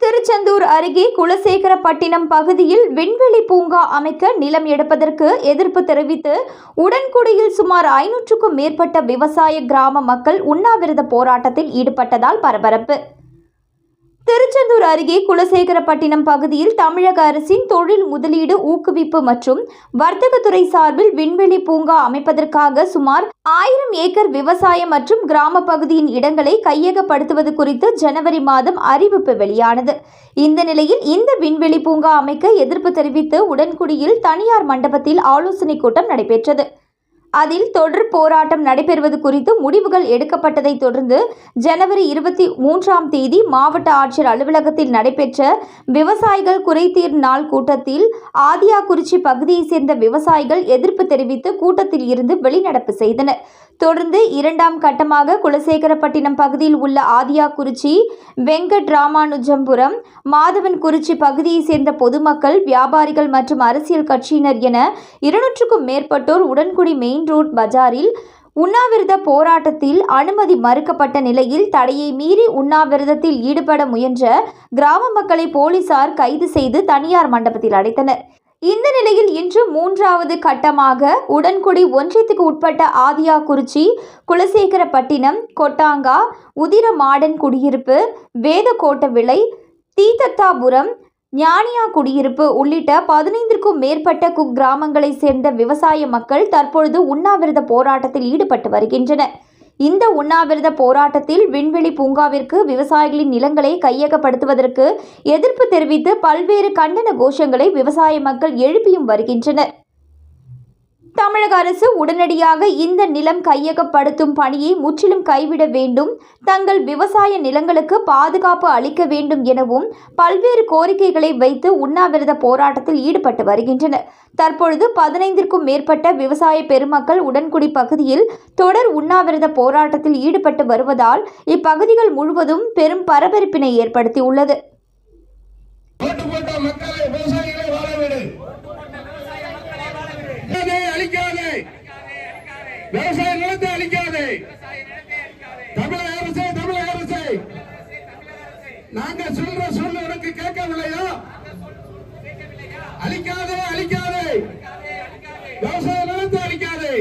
திருச்செந்தூர் அருகே குலசேகரப்பட்டினம் பகுதியில் விண்வெளி பூங்கா அமைக்க நிலம் எடுப்பதற்கு எதிர்ப்பு தெரிவித்து உடன்குடியில் சுமார் ஐநூற்றுக்கும் மேற்பட்ட விவசாய கிராம மக்கள் உண்ணாவிரத போராட்டத்தில் ஈடுபட்டதால் பரபரப்பு. திருச்செந்தூர் அருகே குலசேகரப்பட்டினம் பகுதியில் தமிழக அரசின் தொழில் முதலீடு ஊக்குவிப்பு மற்றும் வர்த்தகத்துறை சார்பில் விண்வெளி பூங்கா அமைப்பதற்காக சுமார் ஆயிரம் ஏக்கர் விவசாயம் மற்றும் கிராம பகுதியின் இடங்களை கையகப்படுத்துவது குறித்து ஜனவரி மாதம் அறிவிப்பு வெளியானது. இந்த நிலையில் இந்த விண்வெளி பூங்கா அமைக்க எதிர்ப்பு தெரிவித்து உடன்குடியில் தனியார் மண்டபத்தில் ஆலோசனைக் கூட்டம் நடைபெற்றது. அதில் தொடர் போராட்டம் நடைபெறுவது குறித்து முடிவுகள் எடுக்கப்பட்டதைத் தொடர்ந்து ஜனவரி இருபத்தி மூன்றாம் தேதி மாவட்ட ஆட்சியர் அலுவலகத்தில் நடைபெற்ற விவசாயிகள் குறைதீர் நாள் கூட்டத்தில் ஆதியாக்குறிச்சி பகுதியைச் சேர்ந்த விவசாயிகள் எதிர்ப்பு தெரிவித்து கூட்டத்தில் இருந்து வெளிநடப்பு செய்தனர். தொடர்ந்து இரண்டாம் கட்டமாக குலசேகரப்பட்டினம் பகுதியில் உள்ள ஆதியாக்குறிச்சி வெங்கட் ராமானுஜம்புரம் மாதவன்குறிச்சி பகுதியைச் சேர்ந்த பொதுமக்கள் வியாபாரிகள் மற்றும் அரசியல் கட்சியினர் என இருநூற்றுக்கும் மேற்பட்டோர் உடன்குடி மெயின் ரோட் பஜாரில் உண்ணாவிரத போராட்டத்தில் அனுமதி மறுக்கப்பட்ட நிலையில் தடையை மீறி உண்ணாவிரதத்தில் ஈடுபட முயன்ற கிராம மக்களை போலீசார் கைது செய்து தனியார் மண்டபத்தில் அடைத்தனர். இந்த நிலையில் இன்று மூன்றாவது கட்டமாக உடன்குடி ஒன்றியத்துக்கு உட்பட்ட ஆதியாகுறிச்சி குலசேகரப்பட்டினம் கொட்டாங்கா உதிரமாடன் குடியிருப்பு வேதக்கோட்டவிளை தீதத்தாபுரம் ஞானியா குடியிருப்பு உள்ளிட்ட பதினைந்திற்கும் மேற்பட்ட குக்கிராமங்களைச் சேர்ந்த விவசாய மக்கள் தற்பொழுது உண்ணாவிரத போராட்டத்தில் ஈடுபட்டு வருகின்றனர். இந்த உண்ணாவிரத போராட்டத்தில் விண்வெளி பூங்காவிற்கு விவசாயிகளின் நிலங்களை கையகப்படுத்துவதற்கு எதிர்ப்பு தெரிவித்து பல்வேறு கண்டன கோஷங்களை விவசாய மக்கள் எழுப்பியும் வருகின்றனர். தமிழக அரசு உடனடியாக இந்த நிலம் கையகப்படுத்தும் பணியை முற்றிலும் கைவிட வேண்டும். தங்கள் விவசாய நிலங்களுக்கு பாதுகாப்பு அளிக்க வேண்டும் எனவும் பல்வேறு கோரிக்கைகளை வைத்து உண்ணாவிரத போராட்டத்தில் ஈடுபட்டு வருகின்றனர். தற்பொழுது பதினைந்திற்கும் மேற்பட்ட விவசாய பெருமக்கள் உடன்குடி பகுதியில் தொடர் உண்ணாவிரத போராட்டத்தில் ஈடுபட்டு வருவதால் இப்பகுதிகள் முழுவதும் பெரும் பரபரப்பினை ஏற்படுத்தியுள்ளது. அழிக்காதே, விவசாய நிலத்தை அழிக்காதே. தமிழக அரசே தமிழக அரசே. நாங்க சொல்ற சொல்லு உனக்கு கேட்கவில்லையா? அழிக்காதே அழிக்காதே. விவசாய நிலத்தை அழிக்காதே.